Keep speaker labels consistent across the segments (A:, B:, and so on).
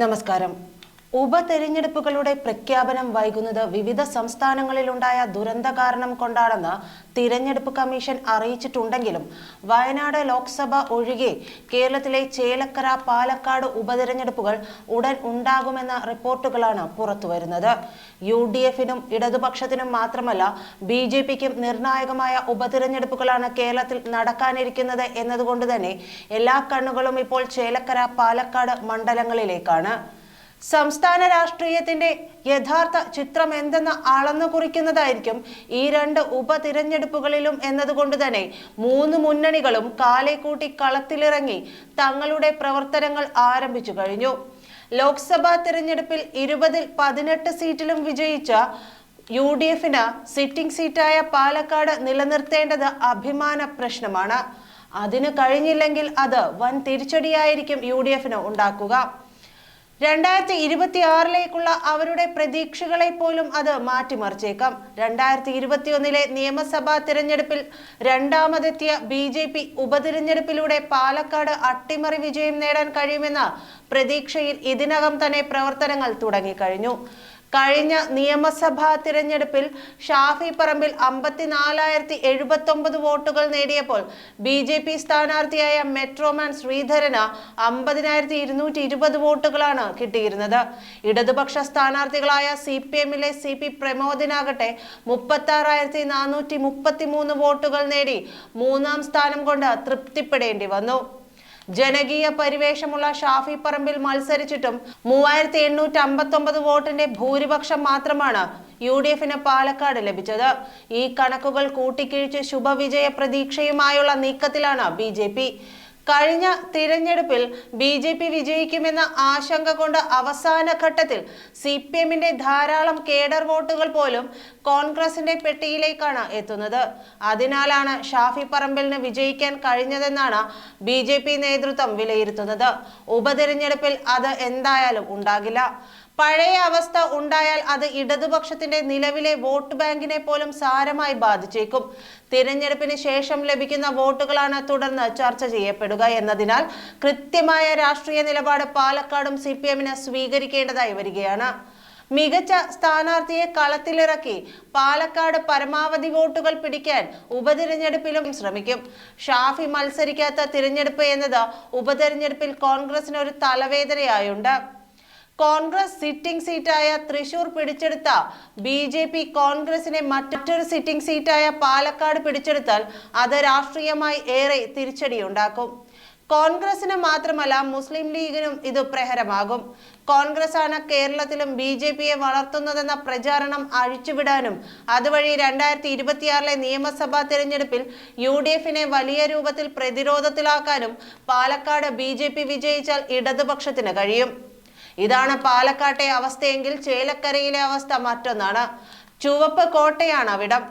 A: നമസ്കാരം ഉപതെരഞ്ഞെടുപ്പുകളുടെ പ്രഖ്യാപനം വൈകുന്നത് വിവിധ സംസ്ഥാനങ്ങളിലുണ്ടായ ദുരന്ത കാരണം കൊണ്ടാണെന്ന് തിരഞ്ഞെടുപ്പ് കമ്മീഷൻ അറിയിച്ചിട്ടുണ്ടെങ്കിലും വയനാട് ലോക്സഭ ഒഴികെ കേരളത്തിലെ ചേലക്കര പാലക്കാട് ഉപതെരഞ്ഞെടുപ്പുകൾ ഉടൻ ഉണ്ടാകുമെന്ന റിപ്പോർട്ടുകളാണ് പുറത്തുവരുന്നത്. യു ഡി എഫിനും ഇടതുപക്ഷത്തിനും മാത്രമല്ല ബി ജെ പിക്കും നിർണായകമായ ഉപതെരഞ്ഞെടുപ്പുകളാണ് കേരളത്തിൽ നടക്കാനിരിക്കുന്നത് എന്നതുകൊണ്ട് തന്നെ എല്ലാ കണ്ണുകളും ഇപ്പോൾ ചേലക്കര പാലക്കാട് മണ്ഡലങ്ങളിലേക്കാണ്. സംസ്ഥാന രാഷ്ട്രീയത്തിന്റെ യഥാർത്ഥ ചിത്രം എന്തെന്ന് അളന്നു കുറിക്കുന്നതായിരിക്കും ഈ രണ്ട് ഉപതിരഞ്ഞെടുപ്പുകളിലും എന്നതുകൊണ്ട് തന്നെ മൂന്ന് മുന്നണികളും കാലേക്കൂട്ടി കൂട്ടി കളത്തിലിറങ്ങി തങ്ങളുടെ പ്രവർത്തനങ്ങൾ ആരംഭിച്ചു കഴിഞ്ഞു. ലോക്സഭാ തിരഞ്ഞെടുപ്പിൽ ഇരുപതിൽ പതിനെട്ട് സീറ്റിലും വിജയിച്ച യു ഡി എഫിന് സിറ്റിംഗ് സീറ്റായ പാലക്കാട് നിലനിർത്തേണ്ടത് അഭിമാന പ്രശ്നമാണ്. അതിന് കഴിഞ്ഞില്ലെങ്കിൽ അത് വൻ തിരിച്ചടിയായിരിക്കും യു ഡി എഫിന് ഉണ്ടാക്കുക. രണ്ടായിരത്തി ഇരുപത്തി ആറിലേക്കുള്ള അവരുടെ പ്രതീക്ഷകളെ പോലും അത് മാറ്റിമറിച്ചേക്കാം. രണ്ടായിരത്തി ഇരുപത്തിയൊന്നിലെ നിയമസഭാ തിരഞ്ഞെടുപ്പിൽ രണ്ടാമതെത്തിയ ബി ജെ പി ഉപതിരഞ്ഞെടുപ്പിലൂടെ പാലക്കാട് അട്ടിമറി വിജയം നേടാൻ കഴിയുമെന്ന പ്രതീക്ഷയിൽ ഇതിനകം തന്നെ പ്രവർത്തനങ്ങൾ തുടങ്ങിക്കഴിഞ്ഞു. കഴിഞ്ഞ നിയമസഭാ തിരഞ്ഞെടുപ്പിൽ ഷാഫി പറമ്പിൽ അമ്പത്തിനാലായിരത്തി എഴുപത്തി ഒമ്പത് വോട്ടുകൾ നേടിയപ്പോൾ ബി ജെ പി സ്ഥാനാർത്ഥിയായ മെട്രോമാൻ ശ്രീധരന് അമ്പതിനായിരത്തി ഇരുന്നൂറ്റി ഇരുപത് വോട്ടുകളാണ് കിട്ടിയിരുന്നത്. ഇടതുപക്ഷ സ്ഥാനാർത്ഥികളായ സി പി എമ്മിലെ സി പി പ്രമോദിനാകട്ടെ മുപ്പത്തി ആറായിരത്തി നാനൂറ്റി മുപ്പത്തി മൂന്ന് വോട്ടുകൾ നേടി മൂന്നാം സ്ഥാനം കൊണ്ട് തൃപ്തിപ്പെടേണ്ടി വന്നു. ജനകീയ പരിവേഷമുള്ള ഷാഫി പറമ്പിൽ മത്സരിച്ചിട്ടും മൂവായിരത്തി എണ്ണൂറ്റി അമ്പത്തി ഒമ്പത് വോട്ടിന്റെ ഭൂരിപക്ഷം മാത്രമാണ് യു ഡി എഫിന് പാലക്കാട് ലഭിച്ചത്. ഈ കണക്കുകൾ കൂട്ടിക്കിഴിച്ച് ശുഭവിജയ പ്രതീക്ഷയുമായുള്ള നീക്കത്തിലാണ് ബി കഴിഞ്ഞ തിരഞ്ഞെടുപ്പിൽ ബി ജെ പി വിജയിക്കുമെന്ന ആശങ്ക കൊണ്ട് അവസാന ഘട്ടത്തിൽ സി പി എമ്മിന്റെ ധാരാളം കേഡർ വോട്ടുകൾ പോലും കോൺഗ്രസിന്റെ പെട്ടിയിലേക്കാണ് എത്തുന്നത്. അതിനാലാണ് ഷാഫി പറമ്പലിന് വിജയിക്കാൻ കഴിഞ്ഞതെന്നാണ് ബി ജെ പി നേതൃത്വം വിലയിരുത്തുന്നത്. ഉപതിരഞ്ഞെടുപ്പിൽ അത് എന്തായാലും ഉണ്ടാകില്ല. പഴയ അവസ്ഥ ഉണ്ടായാൽ അത് ഇടതുപക്ഷത്തിന്റെ നിലവിലെ വോട്ട് ബാങ്കിനെ പോലും സാരമായി ബാധിച്ചേക്കും. തിരഞ്ഞെടുപ്പിന് ശേഷം ലഭിക്കുന്ന വോട്ടുകളാണ് തുടർന്ന് ചർച്ച ചെയ്യപ്പെടുക എന്നതിനാൽ കൃത്യമായ രാഷ്ട്രീയ നിലപാട് പാലക്കാടും സി പി എമ്മിന് സ്വീകരിക്കേണ്ടതായി വരികയാണ്. മികച്ച സ്ഥാനാർത്ഥിയെ കളത്തിലിറക്കി പാലക്കാട് പരമാവധി വോട്ടുകൾ പിടിക്കാൻ ഉപതിരഞ്ഞെടുപ്പിലും ശ്രമിക്കും. ഷാഫി മത്സരിക്കാത്ത തിരഞ്ഞെടുപ്പ് എന്നത് ഉപതെരഞ്ഞെടുപ്പിൽ കോൺഗ്രസിന് ഒരു തലവേദനയായുണ്ട്. കോൺഗ്രസ് സിറ്റിംഗ് സീറ്റായ തൃശൂർ പിടിച്ചെടുത്ത ബി ജെ പി കോൺഗ്രസിനെ മറ്റൊരു സിറ്റിംഗ് സീറ്റായ പാലക്കാട് പിടിച്ചെടുത്താൽ അത് രാഷ്ട്രീയമായി ഏറെ തിരിച്ചടിയുണ്ടാക്കും. കോൺഗ്രസിന് മാത്രമല്ല മുസ്ലിം ലീഗിനും ഇത് പ്രഹരമാകും. കോൺഗ്രസ് ആണ് കേരളത്തിലും ബി ജെ പിയെ വളർത്തുന്നതെന്ന പ്രചാരണം അഴിച്ചുവിടാനും അതുവഴി രണ്ടായിരത്തി ഇരുപത്തിയാറിലെ നിയമസഭാ തെരഞ്ഞെടുപ്പിൽ യു ഡി എഫിനെ വലിയ രൂപത്തിൽ പ്രതിരോധത്തിലാക്കാനും പാലക്കാട് ബി ജെ പി വിജയിച്ചാൽ ഇടതുപക്ഷത്തിന് കഴിയും. ഇതാണ് പാലക്കാട്ടെ അവസ്ഥയെങ്കിൽ ചേലക്കരയിലെ അവസ്ഥ മറ്റൊന്നാണ്. ചുവപ്പ് കോട്ടയാണ് അവിടം.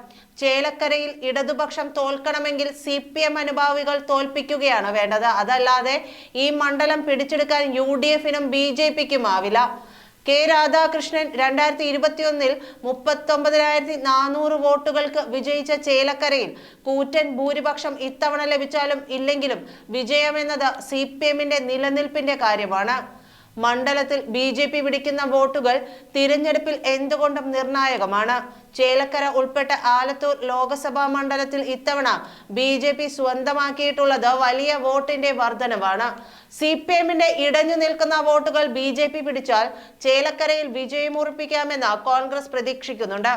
A: ചേലക്കരയിൽ ഇടതുപക്ഷം തോൽക്കണമെങ്കിൽ സി പി എം അനുഭാവികൾ തോൽപ്പിക്കുകയാണ് വേണ്ടത്. അതല്ലാതെ ഈ മണ്ഡലം പിടിച്ചെടുക്കാൻ യു ഡി എഫിനും ബി ജെ പിക്കും ആവില്ല. കെ രാധാകൃഷ്ണൻ രണ്ടായിരത്തി ഇരുപത്തിയൊന്നിൽ മുപ്പത്തൊമ്പതിനായിരത്തി നാനൂറ് വോട്ടുകൾക്ക് വിജയിച്ച ചേലക്കരയിൽ കൂറ്റൻ ഭൂരിപക്ഷം ഇത്തവണ ലഭിച്ചാലും ഇല്ലെങ്കിലും വിജയമെന്നത് സി പി എമ്മിന്റെ നിലനിൽപ്പിന്റെ കാര്യമാണ്. മണ്ഡലത്തിൽ ബി ജെ പി പിടിക്കുന്ന വോട്ടുകൾ തിരഞ്ഞെടുപ്പിൽ എന്തുകൊണ്ടും നിർണായകമാണ്. ചേലക്കര ഉൾപ്പെട്ട ആലത്തൂർ ലോക്സഭാ മണ്ഡലത്തിൽ ഇത്തവണ ബി ജെ പി സ്വന്തമാക്കിയിട്ടുള്ളത് വലിയ വോട്ടിന്റെ വർധനവാണ്. സി പി എമ്മിന്റെ ഇടഞ്ഞു നിൽക്കുന്ന വോട്ടുകൾ ബി ജെ പി പിടിച്ചാൽ ചേലക്കരയിൽ വിജയമുറപ്പിക്കാമെന്ന് കോൺഗ്രസ് പ്രതീക്ഷിക്കുന്നുണ്ട്.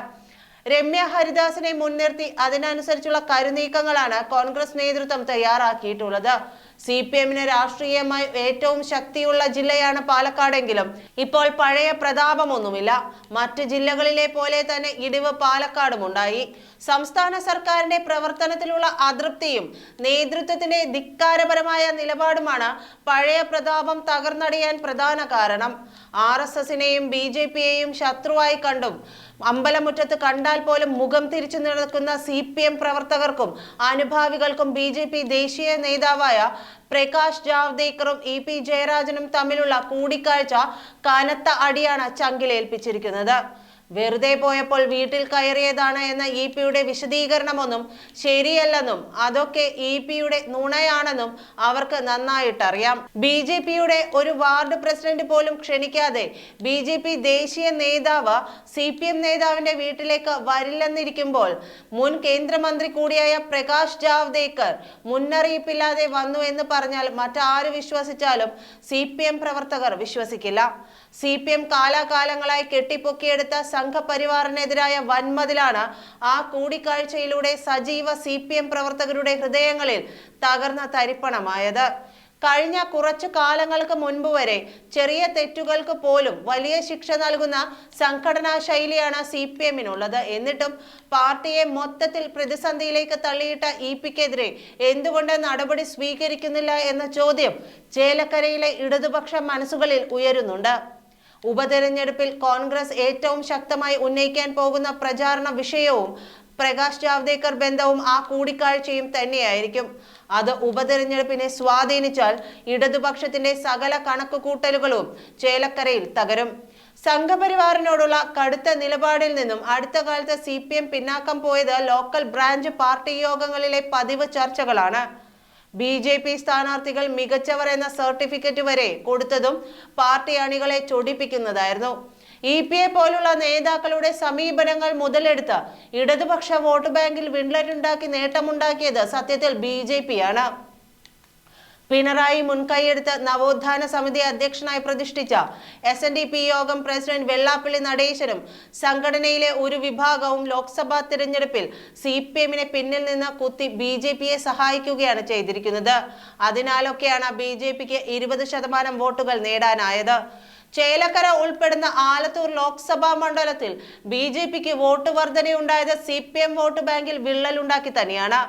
A: രമ്യ ഹരിദാസിനെ മുൻനിർത്തി അതിനനുസരിച്ചുള്ള കരുനീക്കങ്ങളാണ് കോൺഗ്രസ് നേതൃത്വം തയ്യാറാക്കിയിട്ടുള്ളത്. സി പി എമ്മിന് രാഷ്ട്രീയമായി ഏറ്റവും ശക്തിയുള്ള ജില്ലയാണ് പാലക്കാടെങ്കിലും ഇപ്പോൾ പഴയ പ്രതാപമൊന്നുമില്ല. മറ്റ് ജില്ലകളിലെ പോലെ തന്നെ ഇടിവ് പാലക്കാടും ഉണ്ടായി സംസ്ഥാന സർക്കാരിന്റെ പ്രവർത്തനത്തിലുള്ള അതൃപ്തിയും നേതൃത്വത്തിന്റെ ധിക്കാരപരമായ നിലപാടുമാണ് പഴയ പ്രതാപം തകർന്നടിയാൻ പ്രധാന കാരണം. ആർ എസ് എസിനെയും ബി ജെ പിയെയും ശത്രുവായി കണ്ടും അമ്പലമുറ്റത്ത് കണ്ടാൽ പോലും മുഖം തിരിച്ചു നിൽക്കുന്ന സി പി എം പ്രവർത്തകർക്കും അനുഭാവികൾക്കും ബി ജെ പി ദേശീയ നേതാവായ പ്രകാശ് ജാവ്ദേക്കറും ഇ പി ജയരാജനും തമ്മിലുള്ള കൂടിക്കാഴ്ച കനത്ത അടിയാണ് ചങ്കിലേൽപ്പിച്ചിരിക്കുന്നത്. വെറുതെ പോയപ്പോൾ വീട്ടിൽ കയറിയതാണ് എന്ന ഇ പിയുടെ വിശദീകരണമൊന്നും ശരിയല്ലെന്നും അതൊക്കെ ഇ പിയുടെ നുണയാണെന്നും അവർക്ക് നന്നായിട്ടറിയാം. ബി ജെ പിയുടെ ഒരു വാർഡ് പ്രസിഡന്റ് പോലും ക്ഷണിക്കാതെ ബി ജെ പി ദേശീയ നേതാവ് സി പി എം നേതാവിന്റെ വീട്ടിലേക്ക് വരില്ലെന്നിരിക്കുമ്പോൾ മുൻ കേന്ദ്രമന്ത്രി കൂടിയായ പ്രകാശ് ജാവ്ദേക്കർ മുന്നറിയിപ്പില്ലാതെ വന്നു എന്ന് പറഞ്ഞാൽ മറ്റാര് വിശ്വസിച്ചാലും സി പി എം പ്രവർത്തകർ വിശ്വസിക്കില്ല. സി പി എം കാലാകാലങ്ങളായി കെട്ടിപ്പൊക്കിയെടുത്ത സംഘപരിവാറിനെതിരായ വൻമതിലാണ് ആ കൂടിക്കാഴ്ചയിലൂടെ സജീവ സി പ്രവർത്തകരുടെ ഹൃദയങ്ങളിൽ തകർന്ന തരിപ്പണമായത്. കഴിഞ്ഞ കുറച്ചു കാലങ്ങൾക്ക് മുൻപ് വരെ ചെറിയ തെറ്റുകൾക്ക് പോലും വലിയ ശിക്ഷ നൽകുന്ന സംഘടനാ ശൈലിയാണ് സി പി എമ്മിനുള്ളത്. എന്നിട്ടും പാർട്ടിയെ മൊത്തത്തിൽ പ്രതിസന്ധിയിലേക്ക് തള്ളിയിട്ട ഇ പിക്കെതിരെ എന്തുകൊണ്ട് നടപടി സ്വീകരിക്കുന്നില്ല എന്ന ചോദ്യം ചേലക്കരയിലെ ഇടതുപക്ഷ മനസ്സുകളിൽ ഉയരുന്നുണ്ട്. ഉപതെരഞ്ഞെടുപ്പിൽ കോൺഗ്രസ് ഏറ്റവും ശക്തമായി ഉന്നയിക്കാൻ പോകുന്ന പ്രചാരണ വിഷയവും പ്രകാശ് ജാവ്ദേക്കർ ബന്ധവും ആ കൂടിക്കാഴ്ചയും തന്നെയായിരിക്കും. അത് ഉപതെരഞ്ഞെടുപ്പിനെ സ്വാധീനിച്ചാൽ ഇടതുപക്ഷത്തിന്റെ സകല കണക്കുകൂട്ടലുകളും ചേലക്കരയിൽ തകരും. സംഘപരിവാറിനോടുള്ള കടുത്ത നിലപാടിൽ നിന്നും അടുത്ത കാലത്ത് സി പിന്നാക്കം പോയത് ലോക്കൽ ബ്രാഞ്ച് പാർട്ടി യോഗങ്ങളിലെ പതിവ് ചർച്ചകളാണ്. ബി ജെ പി സ്ഥാനാർത്ഥികൾ മികച്ചവർ എന്ന സർട്ടിഫിക്കറ്റ് വരെ കൊടുത്തതും പാർട്ടി അണികളെ ചൊടിപ്പിക്കുന്നതായിരുന്നു. ഇ പി എ പോലുള്ള നേതാക്കളുടെ സമീപനങ്ങൾ മുതലെടുത്ത് ഇടതുപക്ഷ വോട്ട് ബാങ്കിൽ വിണ്ടലുണ്ടാക്കി നേട്ടമുണ്ടാക്കിയത് സത്യത്തിൽ ബി ജെ പിണറായി മുൻകൈയെടുത്ത് നവോത്ഥാന സമിതി അധ്യക്ഷനായി പ്രതിഷ്ഠിച്ച S N D P Yogam president Vellappally നടേശനും സംഘടനയിലെ ഒരു വിഭാഗവും ലോക്സഭാ തിരഞ്ഞെടുപ്പിൽ സി പി എമ്മിനെ പിന്നിൽ നിന്ന് കുത്തി ബി ജെ പിയെ സഹായിക്കുകയാണ് ചെയ്തിരിക്കുന്നത്. അതിനാലൊക്കെയാണ് ബി ജെ പിക്ക് ഇരുപത് ശതമാനം വോട്ടുകൾ നേടാനായത്. ചേലക്കര ഉൾപ്പെടുന്ന ആലത്തൂർ ലോക്സഭാ മണ്ഡലത്തിൽ ബി ജെ പിക്ക് vote വർധനയുണ്ടായത് C P M vote bank വിള്ളലുണ്ടാക്കി തന്നെയാണ്.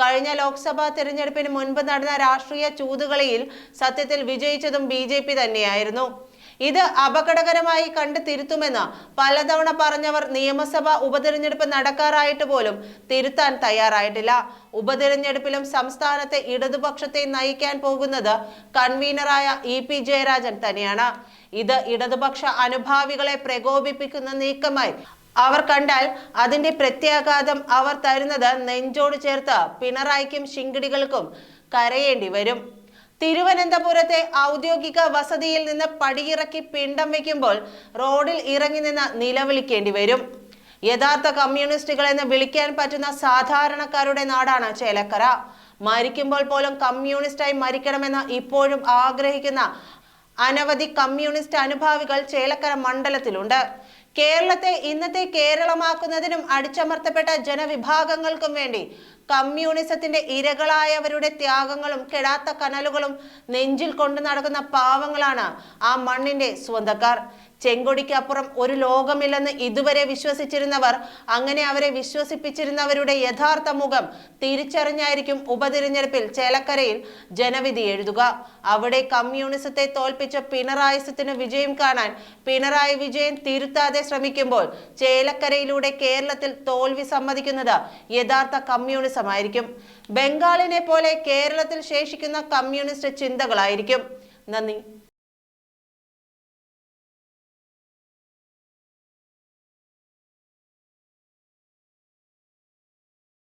A: കഴിഞ്ഞ ലോക്സഭാ തെരഞ്ഞെടുപ്പിന് മുൻപ് നടന്ന രാഷ്ട്രീയ ചൂതുകളിയിൽ സത്യത്തിൽ വിജയിച്ചതും ബി തന്നെയായിരുന്നു. ഇത് അപകടകരമായി കണ്ട് തിരുത്തുമെന്ന് പലതവണ പറഞ്ഞവർ നിയമസഭാ ഉപതെരഞ്ഞെടുപ്പ് നടക്കാറായിട്ട് പോലും തിരുത്താൻ തയ്യാറായിട്ടില്ല. ഉപതെരഞ്ഞെടുപ്പിലും സംസ്ഥാനത്തെ ഇടതുപക്ഷത്തെ നയിക്കാൻ പോകുന്നത് കൺവീനറായ ഇ പി ജയരാജൻ തന്നെയാണ്. ഇത് ഇടതുപക്ഷ അനുഭാവികളെ പ്രകോപിപ്പിക്കുന്ന നീക്കമായി അവർ കണ്ടാൽ അതിന്റെ പ്രത്യാഘാതം അവർ തരുന്നത് നെഞ്ചോട് ചേർത്ത് പിണറായിക്കും ശിങ്കിടികൾക്കും കരയേണ്ടി വരും. തിരുവനന്തപുരത്തെ ഔദ്യോഗിക വസതിയിൽ നിന്ന് പടിയിറക്കി പിണ്ടം വയ്ക്കുമ്പോൾ റോഡിൽ ഇറങ്ങി നിന്ന് നിലവിളിക്കേണ്ടി വരും. യഥാർത്ഥ കമ്മ്യൂണിസ്റ്റുകൾ എന്ന് വിളിക്കാൻ പറ്റുന്ന സാധാരണക്കാരുടെ നാടാണ് ചേലക്കര. മരിക്കുമ്പോൾ പോലും കമ്മ്യൂണിസ്റ്റായി മരിക്കണമെന്ന് ഇപ്പോഴും ആഗ്രഹിക്കുന്ന അനവധി കമ്മ്യൂണിസ്റ്റ് അനുഭാവികൾ ചേലക്കര മണ്ഡലത്തിലുണ്ട്. കേരളത്തെ ഇന്നത്തെ കേരളമാക്കുന്നതിനും അടിച്ചമർത്തപ്പെട്ട ജനവിഭാഗങ്ങൾക്കും വേണ്ടി കമ്മ്യൂണിസത്തിന്റെ ഇരകളായവരുടെ ത്യാഗങ്ങളും കെടാത്ത കനലുകളും നെഞ്ചിൽ കൊണ്ടു നടക്കുന്ന പാവങ്ങളാണ് ആ മണ്ണിന്റെ സ്വന്തക്കാർ. ചെങ്കൊടിക്ക് അപ്പുറം ഒരു ലോകമില്ലെന്ന് ഇതുവരെ വിശ്വസിച്ചിരുന്നവർ അങ്ങനെ അവരെ വിശ്വസിപ്പിച്ചിരുന്നവരുടെ യഥാർത്ഥ മുഖം തിരിച്ചറിഞ്ഞായിരിക്കും ഉപതിരഞ്ഞെടുപ്പിൽ ചേലക്കരയിൽ ജനവിധി എഴുതുക. അവിടെ കമ്മ്യൂണിസത്തെ തോൽപ്പിച്ച പിണറായിസത്തിന് വിജയം കാണാൻ പിണറായി വിജയൻ തിരുത്താതെ ശ്രമിക്കുമ്പോൾ ചേലക്കരയിലൂടെ കേരളത്തിൽ തോൽവി സമ്മതിക്കുന്നത് യഥാർത്ഥ കമ്മ്യൂണിസമായിരിക്കും. ബംഗാളിനെ പോലെ കേരളത്തിൽ ശേഷിക്കുന്ന കമ്മ്യൂണിസ്റ്റ് ചിന്തകളായിരിക്കും. നന്ദി.